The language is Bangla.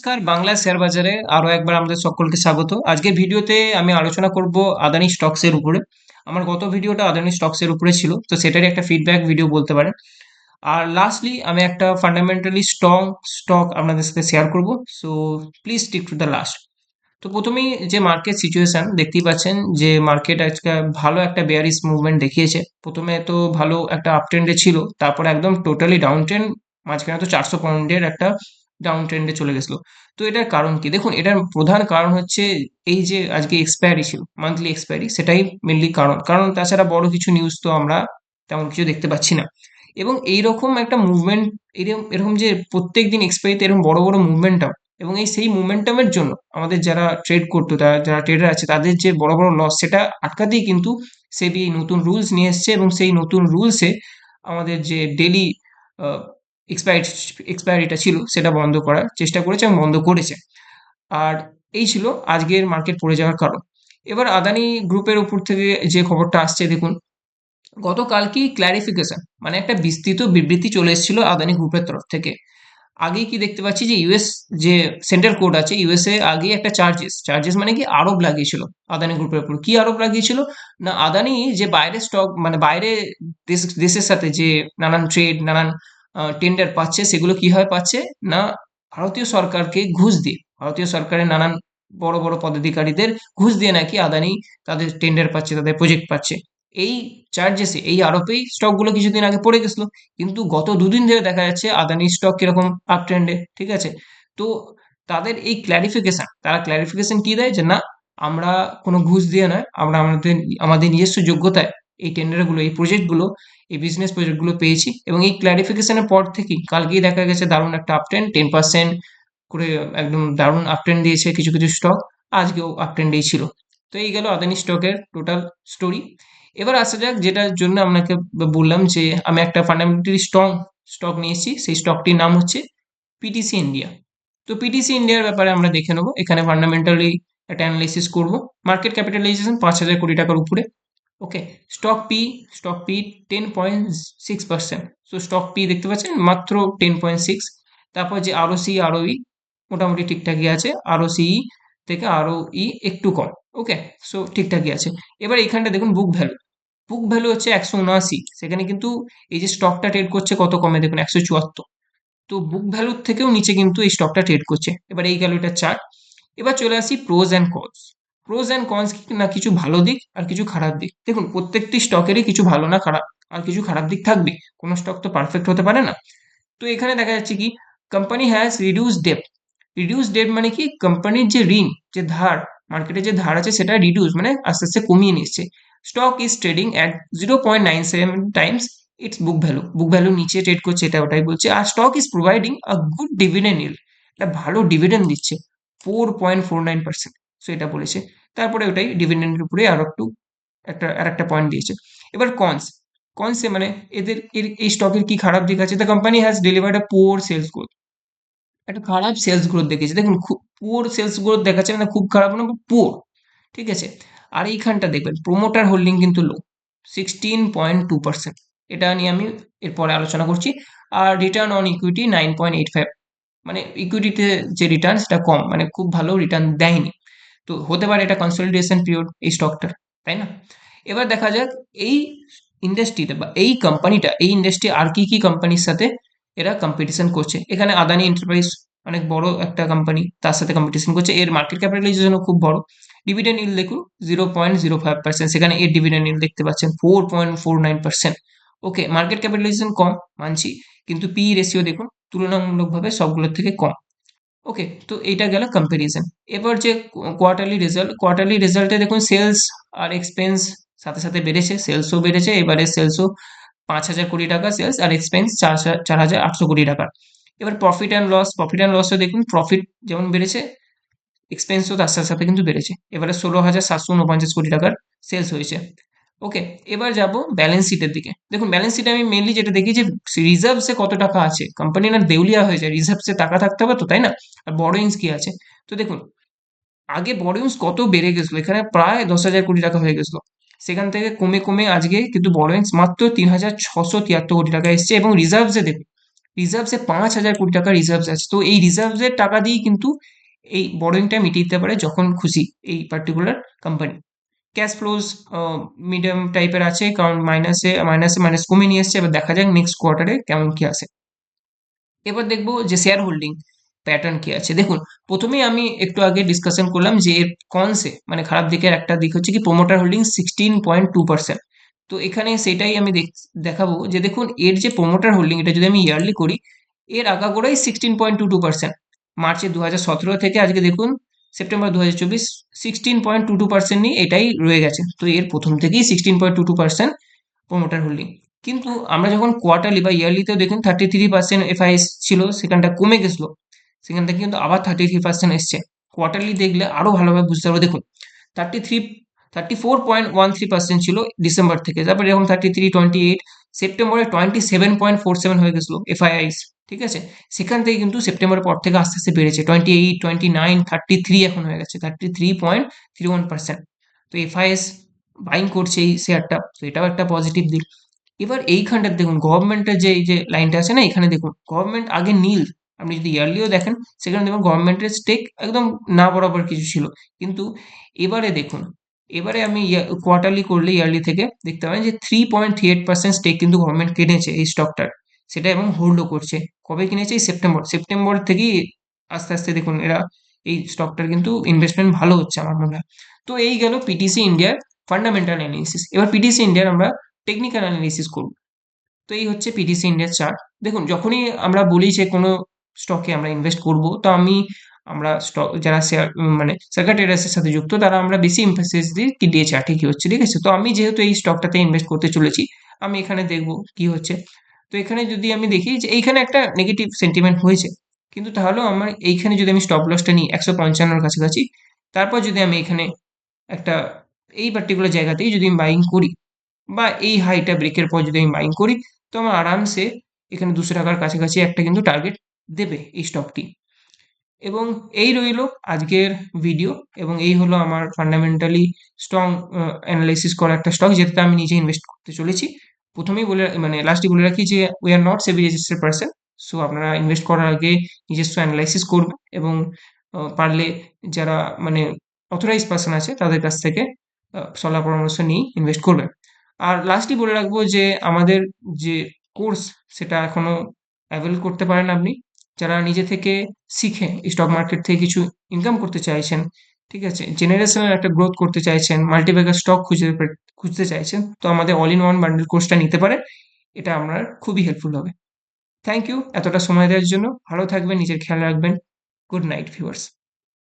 নমস্কার, বাংলা শেয়ার বাজারে আরও একবার আমাদের সকলকে স্বাগত। আজকের ভিডিওতে আমি আলোচনা করব আদানি স্টকস এর উপরে। আমার গত ভিডিওটা আদানি স্টকস এর উপরে ছিল, তো সেটারই একটা ফিডব্যাক ভিডিও বলতে পারেন। আর লাস্টলি আমি একটা ফান্ডামেন্টালি স্ট্রং স্টক আপনাদের সাথে শেয়ার করব so please stick to the last তো প্রথমেই যে মার্কেট সিচুয়েশন দেখতেই পাচ্ছেন যে মার্কেট আজকে ভালো একটা বেয়ারিস মুভমেন্ট দেখিয়েছে। প্রথমে তো ভালো একটা আপ ট্রেন্ডে ছিল, তারপর একদম টোটালি ডাউন ট্রেন্ড মাঝখানে তো চারশো পয়েন্টের একটা ডাউন ট্রেন্ডে চলে গেছিল। তো এটার কারণ কি? দেখুন, এটার প্রধান কারণ হচ্ছে এই যে আজকে এক্সপায়ারি ছিল মান্থলি এক্সপায়ারি সেটাই মেনলি কারণ। কারণ তাছাড়া বড় কিছু নিউজ তো আমরা তেমন কিছু দেখতে পাচ্ছি না। এবং এইরকম একটা মুভমেন্ট এরকম এরকম যে প্রত্যেক দিন এক্সপায়ারিতে এরকম বড় বড় মুভমেন্টাম এবং এই সেই মুভমেন্টামের জন্য আমাদের যারা ট্রেড করতো, তারা যারা ট্রেডার আছে, তাদের যে বড় বড় লস সেটা আটকাতেই কিন্তু সেবি নতুন রুলস নিয়ে এসছে, এবং সেই নতুন রুলসে আমাদের যে ডেলি এক্সপায়ারি এক্সপায়ারিটা ছিল, সেটা বন্ধ করার চেষ্টা করেছে এবং বন্ধ করেছে। আর এই ছিল আজকের মার্কেট পড়ে যাওয়ার কারণ। এবার আদানি গ্রুপের উপর থেকে যে খবরটা আসছে, দেখুন। গতকালকেই ক্ল্যারিফিকেশন মানে একটা বিস্তৃত বিবৃতি চলে এসেছিল আদানি গ্রুপের তরফ থেকে। আগেই কি দেখতে পাচ্ছি যে ইউএস যে সেন্ট্রাল কোর্ট আছে ইউএসএ আগে একটা চার্জেস চার্জেস মানে কি আরোপ লাগিয়েছিল আদানি গ্রুপের উপর। কি আরোপ লাগিয়েছিল? না, আদানি যে বাইরে স্টক মানে বাইরে দেশ, দেশের সাথে যে নানান ট্রেড নানান টেন্ডার পাচ্ছে, সেগুলো কীভাবে পাচ্ছে? না, ভারতীয় সরকারকে ঘুষ দিয়ে, ভারতীয় সরকারের নানান বড় বড় পদাধিকারীদের ঘুষ দিয়ে নাকি আদানি তাদের টেন্ডার পাচ্ছে, তাদের প্রজেক্ট পাচ্ছে। এই চার্জেসে এই আরোপেই স্টকগুলো কিছুদিন আগে পড়ে গেছিল। কিন্তু গত দুদিন ধরে দেখা যাচ্ছে আদানি স্টক কীরকম আপ ট্রেন্ডে ঠিক আছে? তো তাদের এই ক্ল্যারিফিকেশন তারা ক্ল্যারিফিকেশন কি দেয়? যে না, আমরা কোনো ঘুষ দিয়ে নয়, আমরা আমাদের আমাদের নিজস্ব যোগ্যতায় এই টেন্ডারগুলো এই প্রজেক্টগুলো এই বিজনেস প্রজেক্টগুলো পেয়েছি এবং এই ক্ল্যারিফিকেশনের পর থেকেই কালকেই দেখা গেছে দারুণ একটা আপ ট্রেন্ড টেন পার্সেন্ট করে একদম দারুণ আপ ট্রেন্ড দিয়েছে কিছু কিছু স্টক আজকেও আপ ট্রেন্ডেই ছিল। তো এই গেল আদানি স্টকের টোটাল স্টোরি এবার আসা যাক যেটার জন্য আপনাকে বললাম যে আমি একটা ফান্ডামেন্টালি স্ট্রং স্টক নিয়েছি, সেই স্টকটির নাম হচ্ছে পিটিসি ইন্ডিয়া তো পিটিসি ইন্ডিয়ার ব্যাপারে আমরা দেখে নেব। এখানে ফান্ডামেন্টালি একটা অ্যানালাইসিস করব। মার্কেট ক্যাপিটালাইজেশন পাঁচ হাজার কোটি টাকার উপরে। Okay stock P stock P ten point six percent so stock P দেখতে পাচ্ছেন, মাত্র টেন পয়েন্ট সিক্স তারপর যে আরও সি আরও ই মোটামুটি ঠিকঠাকই আছে আরও সিই থেকে আরও ই একটু কম। ওকে সো ঠিকঠাকই আছে। এবার এখানটা দেখুন বুক ভ্যালু বুক ভ্যালু হচ্ছে একশো উনআশি। সেখানে কিন্তু এই যে স্টকটা ট্রেড করছে কত কমে? দেখুন একশো চুয়াত্তর। তো বুক ভ্যালুর থেকেও নিচে কিন্তু এই স্টকটা ট্রেড করছে। এবার এই গেল এটা চার্ট এবার চলে আসি pros and cons pros and cons না কিছু ভালো দিক আর কিছু খারাপ দিক? দেখুন, প্রত্যেকটি স্টকেরই কিছু ভালো না খারাপ আর কিছু খারাপ দিক থাকবে কোনো স্টক তো পারফেক্ট হতে পারে না। তো এখানে দেখা যাচ্ছে কি company has reduce debt reduce debt মানে কি? কোম্পানির যে ঋণ, যে ধার মার্কেটে যে ধার আছে সেটা রিডিউস মানে আস্তে আস্তে কমিয়ে নিচ্ছে। Stock is trading at zero point nine seven times its book value book value নিচে ট্রেড করছে, এটা ওটাই বলছে। আর stock is providing a good dividend yield একটা ভালো ডিভিডেন্ড দিচ্ছে। Four point four nine percent so এটা বলেছে। তারপরে ওটাই ডিভিডেন্ডের উপরে আরও একটু একটা আর একটা পয়েন্ট দিয়েছে। এবার কনস কনসে মানে এদের, এর, এই স্টকের কি খারাপ দিক আছে? The company has delivered a poor sales growth একটা খারাপ সেলস গ্রোথ দেখেছি দেখুন, খুব পোর সেলস গ্রোথ দেখাচ্ছে মানে খুব খারাপ না পুয়ার ঠিক আছে? আর এইখানটা দেখবেন প্রোমোটার হোল্ডিং কিন্তু low sixteen point two percent এটা নিয়ে আমি এরপরে আলোচনা করছি। আর return on equity nine point eight five মানে ইকুইটিতে যে রিটার্ন সেটা কম মানে খুব ভালো রিটার্ন দেয়নি। তো হতে পারে এটা কনসলিডেশন পিরিয়ড এই স্টকটার তাই না? এবার দেখা যাক এই ইন্ডাস্ট্রিতে বা এই কোম্পানিটা এই ইন্ডাস্ট্রি আর কি কি কোম্পানির সাথে এরা কম্পিটিশন করছে। এখানে আদানি এন্টারপ্রাইজ অনেক বড় একটা কোম্পানি তার সাথে কম্পিটিশন করছে। এর মার্কেট ক্যাপিটালাইজেশনও খুব বড়। ডিভিডেন্ড ইল দেখুন zero point zero five percent সেখানে এর ডিভিডেন্ড ইল দেখতে পাচ্ছেন four point four nine percent okay market capitalization কম, মানছি। কিন্তু পি রেশিও দেখুন, তুলনামূলকভাবে সবগুলোর থেকে কম। ওকে তো এইটা গেল কম্প্যারিজন এবার যে কোয়ার্টারলি রেজাল্ট কোয়ার্টারলি রেজাল্টে দেখুন সেলস আর এক্সপেন্স সাথে সাথে বেড়েছে সেলসও বেড়েছে, এবারে সেলসও পাঁচ হাজার কোটি টাকা সেলস আর এক্সপেন্স চার হাজার আটশো কোটি টাকা। এবার profit and loss profit and লসও দেখুন প্রফিট যেমন বেড়েছে এক্সপেন্সও তার সাথে সাথে কিন্তু বেড়েছে। এবারে ষোলো হাজার সাতশো উনপঞ্চাশ কোটি টাকার সেলস হয়েছে। ওকে এবার যাব ব্যালেন্স শিটের দিকে। দেখুন ব্যালেন্স শিটে আমি মেনলি যেটা দেখি যে রিজার্ভসে কত টাকা আছে? কোম্পানি না দেউলিয়া হয়ে যায় রিজার্ভসে টাকা থাকতে হবে তো, তাই না? আর বড়োইন্স কি আছে? তো দেখুন, আগে বড়োইন্স কত বেড়ে গেছিল? এখানে প্রায় দশ হাজার কোটি টাকা হয়ে গেছিল। সেখান থেকে কমে কমে আজকে কিন্তু বড়োইন্স মাত্র তিন হাজার ছশো তিয়াত্তর কোটি টাকা এসছে এবং রিজার্ভসে দেখুন রিজার্ভসে পাঁচ হাজার কোটি টাকা রিজার্ভস আছে। তো এই রিজার্ভসের টাকা দিয়েই কিন্তু এই বড়োইংটা মিটিয়ে দিতে পারে যখন খুশি এই particular company cash flows medium টাইপের আছে কারণ মাইনাসে মাইনাসে মাইনাস কমে নিয়ে এসছে, এবার দেখা যাক নেক্সট কোয়ার্টারে কেমন কি আসে এবার দেখব যে শেয়ার হোল্ডিং প্যাটার্ন কি আছে। দেখুন প্রথমেই আমি একটু আগে ডিসকাশন করলাম যে এর কনসে মানে খারাপ দিকের একটা দিক হচ্ছে কি promoter holding sixteen point two percent তো এখানে সেটাই আমি দেখাবো যে দেখুন, এর যে প্রোমোটার হোল্ডিং এটা যদি আমি ইয়ারলি করি, এর আগাগোড়াই sixteen point two two percent মার্চে দু হাজার সতেরো থেকে আজকে দেখুন সেপ্টেম্বর দু হাজার চব্বিশ sixteen point two two percent নিয়ে এটাই রয়ে গেছে। তো এর প্রথম থেকেই sixteen point two percent promoter holding কিন্তু আমরা যখন কোয়ার্টারলি বা ইয়ারলিতেও দেখুন থার্টি থ্রি পার্সেন্ট এফআইএস ছিল, সেখানটা কমে গেছিল। সেখান থেকে কিন্তু আবার থার্টি থ্রি পার্সেন্ট এসছে। কোয়ার্টারলি দেখলে আরও ভালোভাবে বুঝতে পারব। দেখুন thirty three thirty four point one three percent ছিল ডিসেম্বর থেকে। তারপরে এরকম থার্টি থ্রি টোয়েন্টি এইট সেপ্টেম্বরে twenty seven point four seven হয়ে গেছিল এফআইআইস ঠিক আছে? সেখান থেকে কিন্তু সেপ্টেম্বরের পর থেকে আস্তে আস্তে বেড়েছে। Twenty eight twenty nine thirty three এখন হয়ে গেছে thirty three point three one percent তো এফআইএস বাইং করছে এই শেয়ারটা তো এটাও একটা পজিটিভ দিক। এবার এইখানটা দেখুন গভর্নমেন্টের যে, এই যে লাইনটা আছে না, এখানে দেখুন গভর্নমেন্ট আগে নীল, আপনি যদি ইয়ারলিও দেখেন, সেখানে দেখুন গভর্নমেন্টের স্টেক একদম না বরাবর কিছু ছিল। কিন্তু এবারে দেখুন এবারে আমি কোয়ার্টারলি করলে ইয়ারলি থেকে দেখতে পাবেন যে three point three eight percent stake কিন্তু গভর্নমেন্ট কিনেছে এই স্টকটার সেটা এবং হোল্ডও করছে। কবে কিনেছে? এই সেপ্টেম্বর সেপ্টেম্বর থেকেই আস্তে আস্তে দেখুন এরা এই স্টকটার কিন্তু ইনভেস্টমেন্ট ভালো হচ্ছে আমার মনে হয়। তো এই গেল পিটিসি ইন্ডিয়ার ফান্ডামেন্টাল অ্যানালিসিস এবার পিটিসি ইন্ডিয়ার আমরা টেকনিক্যাল অ্যানালিসিস করব। তো এই হচ্ছে পিটিসি ইন্ডিয়ার চার্ট দেখুন, যখনই আমরা বলি যে কোনো স্টকে আমরা ইনভেস্ট করব, তো আমি আমরা স্টক যারা শেয়ার মানে সেক্রেটারিয়াসের সাথে যুক্ত, তারা আমরা বেশি ইমফেসিস দিই কি দিয়ে চার্টে কি হচ্ছে, ঠিক আছে? তো আমি যেহেতু এই স্টকটাতে ইনভেস্ট করতে চলেছি, আমি এখানে দেখব কি হচ্ছে। তো এখানে যদি আমি দেখি যে এইখানে একটা নেগেটিভ সেন্টিমেন্ট হয়েছে, কিন্তু তাহলেও আমার এইখানে যদি আমি স্টপ লসটা নিই একশো পঞ্চান্নর কাছাকাছি, তারপর যদি আমি এখানে একটা, এই পার্টিকুলার জায়গাতেই যদি আমি বাইং করি, বা এই হাইটা ব্রেকের পর যদি আমি বাইং করি, তো আমার আরামসে এখানে দুশো টাকার কাছাকাছি একটা কিন্তু টার্গেট দেবে এই স্টকটি এবং এই রইল আজকের ভিডিও এবং এই হলো আমার ফান্ডামেন্টালি স্ট্রং অ্যানালাইসিস করা একটা স্টক যেটাতে আমি নিজে ইনভেস্ট করতে চলেছি। প্রথমেই বলে মানে লাস্টে বলে রাখি যে we are not SEBI registered person so আপনারা ইনভেস্ট করার আগে নিজস্ব অ্যানালাইসিস করবেন এবং পারলে যারা মানে অথরাইজ পার্সন আছে, তাদের কাছ থেকে সলাহ পরামর্শ নিয়ে ইনভেস্ট করবেন। আর লাস্টই বলে রাখব যে, আমাদের যে কোর্স সেটা এখনও অ্যাভেল করতে পারেন আপনি। যারা নিজে থেকে শিখে স্টক মার্কেট থেকে কিছু ইনকাম করতে চাইছেন, ঠিক আছে? জেনারেশনের একটা গ্রোথ করতে চাইছেন মাল্টিপ্যাকার স্টক খুঁজে খুঁজতে চাইছেন, তো আমাদের অল ইন ওয়ান বান্ডেল কোর্সটা নিতে পারে। এটা আপনার খুবই হেল্পফুল হবে। থ্যাংক ইউ এতটা সময় দেওয়ার জন্য। ভালো থাকবেন, নিজের খেয়াল রাখবেন। Good night viewers